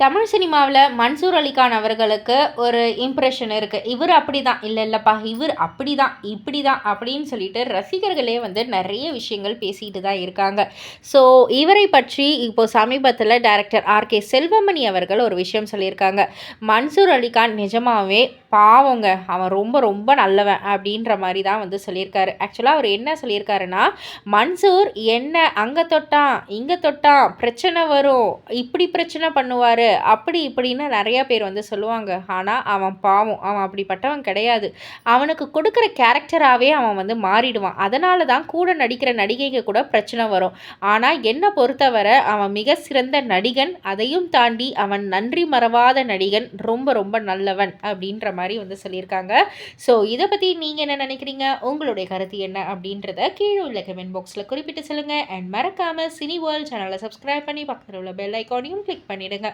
தமிழ் சினிமாவில் மன்சூர் அலிகான் அவர்களுக்கு ஒரு இம்ப்ரெஷன் இருக்குது இவர் அப்படி தான் இல்லை இல்லைப்பா இவர் அப்படி தான் இப்படி தான் அப்படின்னு சொல்லிட்டு ரசிகர்களே வந்து நிறைய விஷயங்கள் பேசிகிட்டு தான் இருக்காங்க. ஸோ இவரை பற்றி இப்போது சமீபத்தில் டைரக்டர் ஆர் கே செல்வமணி அவர்கள் ஒரு விஷயம் சொல்லியிருக்காங்க. மன்சூர் அலிகான் நிஜமாவே பாவங்க. அவன் ரொம்ப ரொம்ப நல்லவன் அப்படின்ற மாதிரி தான் வந்து சொல்லியிருக்காரு. ஆக்சுவலாக அவர் என்ன சொல்லியிருக்காருன்னா மன்சூர் என்ன அங்கே தொட்டான் இங்கே தொட்டான் பிரச்சனை வரும் இப்படி பிரச்சனை பண்ணுவார் அப்படி இப்படின்னு நிறையா பேர் வந்து சொல்லுவாங்க. ஆனால் அவன் பாவம். அவன் அப்படிப்பட்டவன் கிடையாது. அவனுக்கு கொடுக்குற கேரக்டராகவே அவன் வந்து மாறிடுவான். அதனால தான் கூட நடிக்கிற நடிகைக்கு கூட பிரச்சனை வரும். ஆனால் என்னை பொறுத்தவரை அவன் மிக சிறந்த நடிகன். அதையும் தாண்டி அவன் நன்றி மறவாத நடிகன். ரொம்ப ரொம்ப நல்லவன் அப்படின்ற மாதிரி வந்து சொல்லியிருக்காங்க. ஸோ இதை பற்றி நீங்கள் என்ன நினைக்கிறீங்க? உங்களுடைய கருத்து என்ன அப்படின்றத கீழே உள்ள கமெண்ட் பாக்ஸில் குறிப்பிட்டு சொல்லுங்கள் அண்ட் மறக்காமல் சினி வேர்ல்ட் சேனலை சப்ஸ்கிரைப் பண்ணி பக்கத்தில் உள்ள பெல் ஐக்கானையும் கிளிக் பண்ணிவிடுங்க